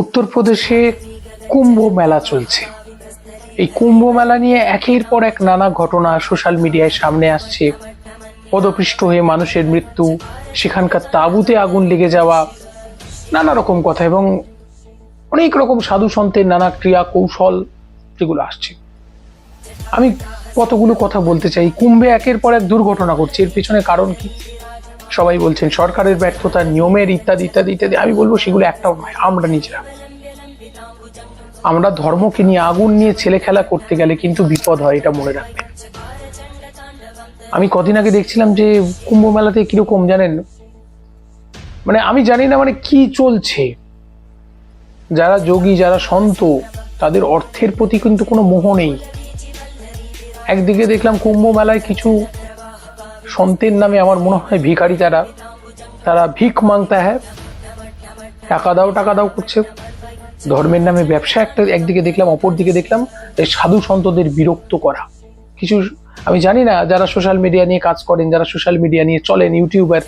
উত্তরপ্রদেশে কুম্ভ মেলা চলছে। এই কুম্ভ মেলা নিয়ে একের পর এক নানা ঘটনা সোশ্যাল মিডিয়ায় সামনে আসছে। পদপৃষ্ট হয়ে মানুষের মৃত্যু, সেখানকার তাঁবুতে আগুন লেগে যাওয়া, নানা রকম কথা এবং অনেক রকম সাধু সন্তের নানা ক্রিয়া, কৌশল যেগুলো আসছে। আমি কতগুলো কথা বলতে চাই। কুম্ভে একের পর এক দুর্ঘটনা ঘটছে। এর পিছনে কারণ কি? সবাই বলছেন, সরকারের ব্যর্থতা, নিয়মের ইত্যাদি ইত্যাদি ইত্যাদি। আমি বলব সেগুলো একটাও নয়, আমরা নিজেরা। আমরা ধর্মকে নিয়ে আগুন নিয়ে ছেলে খেলা করতে গেলে কিন্তু বিপদ হয়, এটা মনে রাখবেন। আমি কদিন আগে দেখছিলাম যে কুম্ভ মেলাতে কীরকম জানেন? মানে আমি জানি না মানে কি চলছে। যারা যোগী, যারা সন্ত, তাদের অর্থের প্রতি কিন্তু কোনো মোহ নেই। একদিকে দেখলাম কুম্ভ মেলায় কিছু সন্তের নামে আমার মনে হয় ভিখারি তারা তারা ভিক মাংতা হ্যাঁ। টাকা দাও টাকা দাও করছে। ধর্মের নামে ব্যবসা একটা একদিকে দেখলাম অপর দিকে দেখলাম এই সাধু সন্তদের বিরক্ত করা। কিছু, আমি জানি না, যারা সোশ্যাল মিডিয়া নিয়ে কাজ করেন, যারা সোশ্যাল মিডিয়া নিয়ে চলেন ইউটিউবার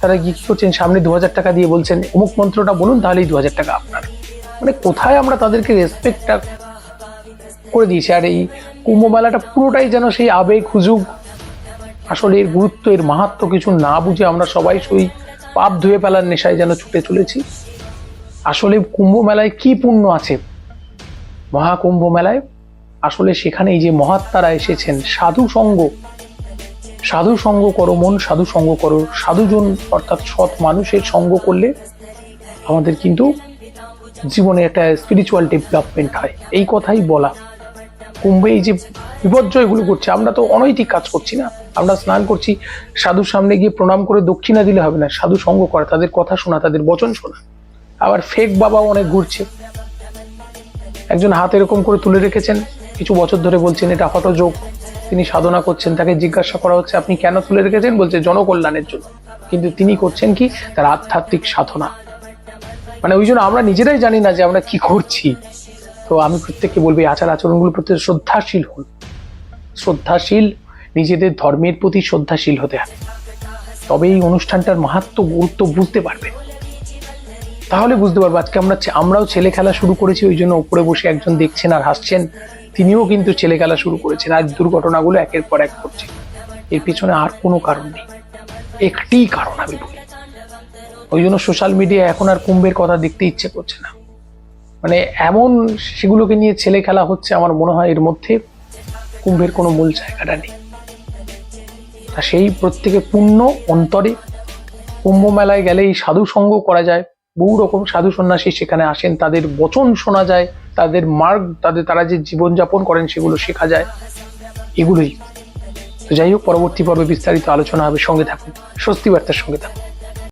তারা কি করছেন? সামনে দু হাজার টাকা দিয়ে বলছেন, অমুক মন্ত্রটা বলুন, তাহলেই দু হাজার টাকা আপনার। মানে কোথায় আমরা তাদেরকে রেসপেক্টটা করে দিয়েছি? আর এই কুম্ভ মেলাটা পুরোটাই যেন সেই আবেগ, হুজুগ আসলে এর গুরুত্ব এর মাহাত্ম কিছু না বুঝে আমরা সবাই সই পাপ ধুয়ে ফেলার নেশায় যেন ছুটে চলেছি। আসলে কুম্ভ মেলায় কি পুণ্য আছে? মহাকুম্ভ মেলায় আসলে সেখানে এই যে মহাত্মারা এসেছেন, সাধু সঙ্গ। সাধু সঙ্গ করো মন, সাধু সঙ্গ করো। সাধুজন অর্থাৎ সৎ মানুষের সঙ্গ করলে আমাদের কিন্তু জীবনে একটা স্পিরিচুয়াল ডেভেলপমেন্ট হয়। এই কথাই বলা। কুম্ভে এই যে বিপর্যয়গুলো করছে আমরা তো অনৈতিক কাজ করছি না। আমরা স্নান করছি, সাধুর সামনে গিয়ে প্রণাম করে দক্ষিণা দিলে হবে না, সাধু সঙ্গ করা, তাদের কথা শোনা, তাদের বচন শোনা। আবার ফেক বাবাও অনেক ঘুরছে। একজন হাত এরকম করে তুলে রেখেছেন, কিছু বছর ধরে বলছেন, এটা হঠযোগ তিনি সাধনা করছেন, তাকে জিজ্ঞাসা করা হচ্ছে, আপনি কেন তুলে রেখেছেন? বলছে, জনকল্যাণের জন্য। কিন্তু তিনি করছেন কি? তার আধ্যাত্মিক সাধনা। মানে ওই জন্য আমরা নিজেরাই জানি না যে আমরা কি করছি। তো আমি প্রত্যেককে বলব আচার আচরণগুলো প্রতি শ্রদ্ধাশীল হন। শ্রদ্ধাশীল, নিজেদের ধর্মের প্রতি শ্রদ্ধাশীল হতে হবে। তবে এই অনুষ্ঠানটার মাহাত্ম, গুরুত্ব বুঝতে পারবেন। তাহলে বুঝতে পারব, আজকে আমরা আমরাও ছেলে খেলা শুরু করেছি, ওই জন্য উপরে বসে একজন দেখছেন আর হাসছেন। তিনিও কিন্তু ছেলে খেলা শুরু করেছেন। আর দুর্ঘটনাগুলো একের পর এক ঘটছে। এর পিছনে আর কোনো কারণ নেই। একটি কারণ আমি বলি। ওই জন্য সোশ্যাল মিডিয়া এখন আর কুম্ভের কথা দেখতে ইচ্ছে করছে না। মানে এমন সেগুলোকে নিয়ে ছেলে খেলা হচ্ছে আমার মনে হয় এর মধ্যে কুম্ভের কোনো মূল জায়গাটা নেই। তা সেই প্রত্যেকে পূর্ণ অন্তরে কুম্ভ মেলায় গেলে এই সাধু সঙ্গ করা যায়। বহু রকম সাধু সন্ন্যাসী সেখানে আসেন, তাদের বচন শোনা যায়, তাদের মার্গ, তাদের তারা যে জীবনযাপন করেন সেগুলো শেখা যায়। এগুলোই। তো যাই হোক, পরবর্তী পর্বে বিস্তারিত আলোচনা হবে। সঙ্গে থাকুন। স্বস্তি বার্তার সঙ্গে থাকুন।